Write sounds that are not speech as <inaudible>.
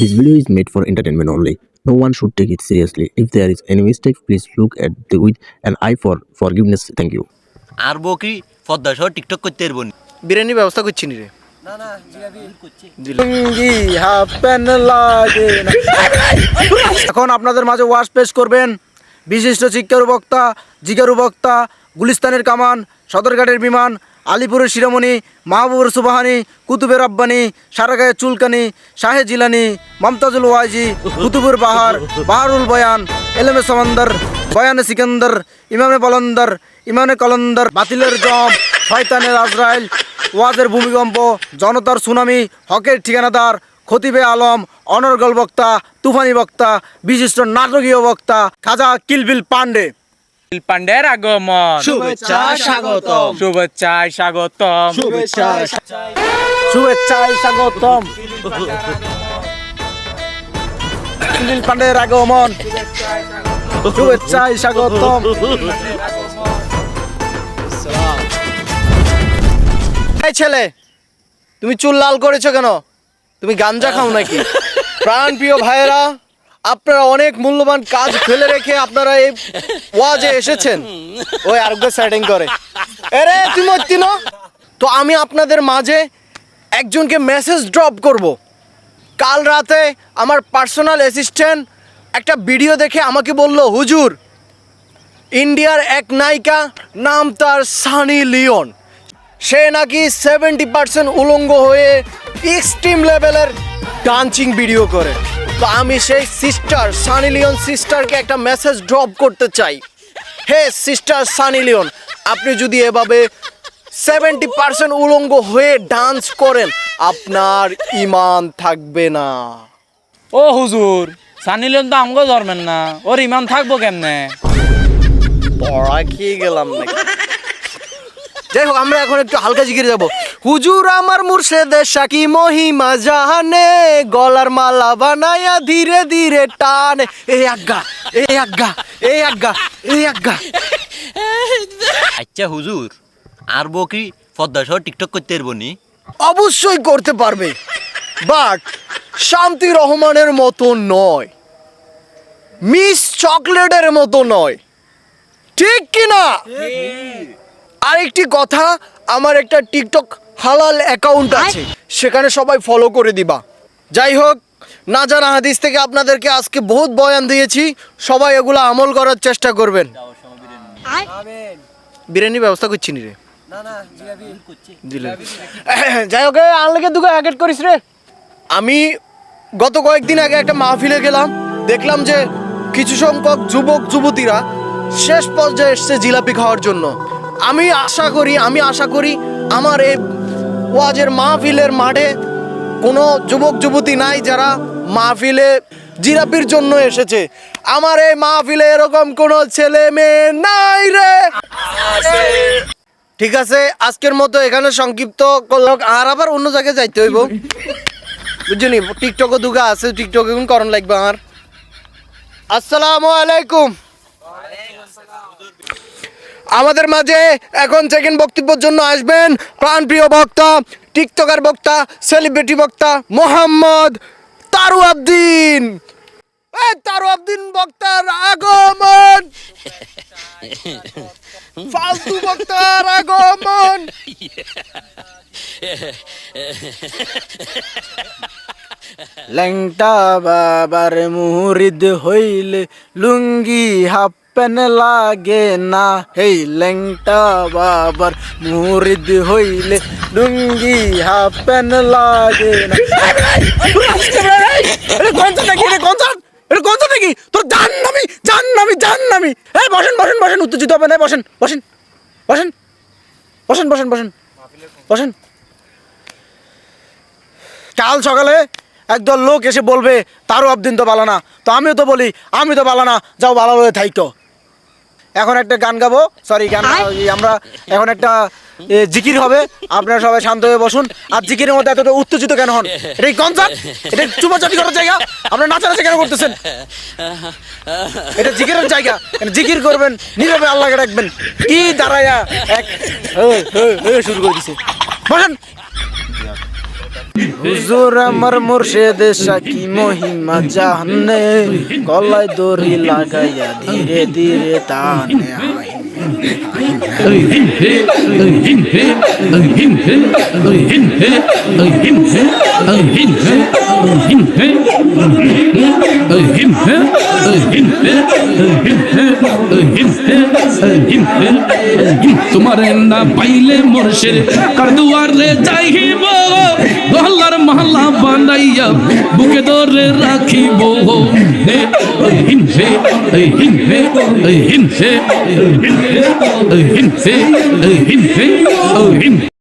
This video is made for entertainment only. No one should take it seriously. If there is any mistake, please look at the with an eye for forgiveness. Thank you. আর বকরি পদ্মা সহ TikTok করতে পারব না বিরিয়ানি ব্যবস্থা করছি নি রে। এখন আপনাদের মাঝে ওয়াশ পেশ করবেন বিশিষ্ট শিক্ষারু বক্তা জিজ্ঞারু বক্তা গুলিস্তানের কামান সদরঘাটের বিমান আলিপুরের শিরোমণি, মাহবুবুর সুবাহানি, কুতুবের আব্বানি, সারাগায়ের চুলকানি, শাহে জিলানি, মমতাজুল ওয়াইজি, কুতুবুর বাহার, বাহারুল বয়ান এলেমে সমন্দর, বয়ানে সিকান্দর, ইমামে বলন্দর, ইমামে কলন্দর, বাতিলের জম, শয়তানের আজরাইল, ওয়াজের ভূমিকম্প, জনতার সুনামি, হকের ঠিকানাদার, খতিবে আলম, অনর্গল বক্তা, তুফানি বক্তা, বিশিষ্ট নাটকীয় বক্তা, খাজা কিলবিল পান্ডে পান্ডের আগমন। শুভেচ্ছা স্বাগতম। শুভেচ্ছায় স্বাগতম। শুভেচ্ছায় স্বাগতম। পান্ডের আগমন। শুভেচ্ছায় স্বাগতম। এই ছেলে তুমি চুল লাল করেছ কেন? তুমি গাঞ্জা খাও নাকি? <laughs> প্রাণ প্রিয় ভাইয়েরা আপনারা অনেক মূল্যবান কাজ ফেলে রেখে আপনারা এই ওয়াজে এসেছেন। ওই আরোগ্য সেটিং করে। এরে তুমি তো আমি আপনাদের মাঝে একজনকে মেসেজ ড্রপ করব। কাল রাতে আমার পার্সোনাল অ্যাসিস্ট্যান্ট একটা ভিডিও দেখে আমাকে বলল, হুজুর, ইন্ডিয়ার এক নায়িকা নাম তার সানি লিওন। সে নাকি সেভেন্টি পার্সেন্ট উলঙ্গ হয়ে এক্সট্রিম লেভেলের ডান্সিং ভিডিও করে। তো আমি সেই সিস্টার সানি লিওন সিস্টারকে একটা মেসেজ ড্রপ করতে চাই। হে সিস্টার সানি লিওন আপনি যদি এভাবে সেভেন্টি পার্সেন্ট উলঙ্গ হয়ে ডান্স করেন আপনার ইমান থাকবে না। ও হুজুর সানি লিওন তো আমগো ধরবেন না ওর ইমান থাকব কেমনে? পড়া খেয়ে গেলাম নাকি? যাই হোক আমরা এখন একটু হালকা জিগিরে যাব। হুজুর আমার মুর্শেদে শাকি মহিমা জাহানে গলার মালা বানায়া ধীরে ধীরে টানে। এই আজ্ঞা এই আজ্ঞা এই আজ্ঞা এই আজ্ঞা। আচ্ছা হুজুর আর বকি পদ্মা সহ টিকটক করতে পারব নি? অবশ্যই করতে পারবে বাট শান্তি রহমানের মতো নয় মিস চকলেটের মতো নয়। ঠিক কি না আরেকটি কথা আমার একটা টিকটক হালাল অ্যাকাউন্ট আছে সেখানে সবাই ফলো করে দিবা। যাই হোক না জানা হাদিস থেকে আপনাদেরকে আজকে বহুত বয়ান দিয়েছি সবাই এগুলো আমল করার চেষ্টা করবেন। বিরিয়ানি ব্যবস্থা করছি নি রে? যাই হোক আনলেকে দুটো অ্যাকেট করিস রে? আমি গত কয়েকদিন আগে একটা মাহফিলে গেলাম দেখলাম যে কিছু সংখ্যক যুবক যুবতীরা শেষ পর্যায়ে এসছে জিলাপি খাওয়ার জন্য। আমি আশা করি, আমি আশা করি আমার এই ওয়াজের মাহফিলের মাঠে কোনো যুবক, যুবতী নাই যারা মাহফিলে জিরাপির জন্য এসেছে। আমার এই মাহফিলে এরকম কোনো ছেলে মেয়ে নাই রে। ঠিক আছে, আজকের মতো এখানে সংক্ষিপ্ত করলাম। আর আবার অন্য জায়গায় যাইতে হইব। বুঝলি টিকটকও দুগা আছে টিকটক এখন করণ লাগবে আমার? আসসালামু আলাইকুম। আমাদের মাঝে এখন সেকেন্ড বক্তব্যের জন্য আসবেন প্রাণপ্রিয় বক্তা, টিকটকার বক্তা সেলিব্রিটি বক্তা মোহাম্মদ তারু আবদিন। তারু আবদিন বক্তার আগমন। ফালতু বক্তার আগমন। ল্যাংটা বাবার মুরিদ হইলে লুঙ্গি হাফ প্যান লাগে না, হেই লেংটা বাবার মুরিদ হইলে লুঙ্গি হাফ পেন লাগে না। নামি নামি নামি বসেন উত্তেজিত বসেন বসেন বসেন বসেন বসেন কাল সকালে একদল লোক এসে বলবে, তারও আবদিন তো ভালো না। তো আমিও তো বলি, আমি তো ভালো না, যাও ভালো হয়ে থাইতো এখন একটা গান গাবো। সরি গান আমরা এখন একটা জিকির হবে। আপনারা সবাই শান্ত হয়ে বসুন। আর জিকিরের মধ্যে এতটা উত্তেজিত কেন হন? এটা কনসার্ট? এটা চুপাচাপি করার জায়গা? আপনারা নাচানাচি কেন করতেছেন? এটা জিকিরের জায়গা। জিকির করবেন নীরবে আল্লাহকে রাখবেন কি দাঁড়ায়া এক শুরু করে দিছে। বসেন। হুজুর আমার মুর্শেদে সাকি মহিমা জাহানে গলায় দড়ি লাগাইয়া ধীরে ধীরে তানে টানে তোমারে না পাইলে মোরশের কার দুয়ারে যাইব গহল্লার মহল্লা বানাইয়া বুকে ধরে রাখিব হিংসে হিংসে হিংসে হিংসে হিংসে হিংসে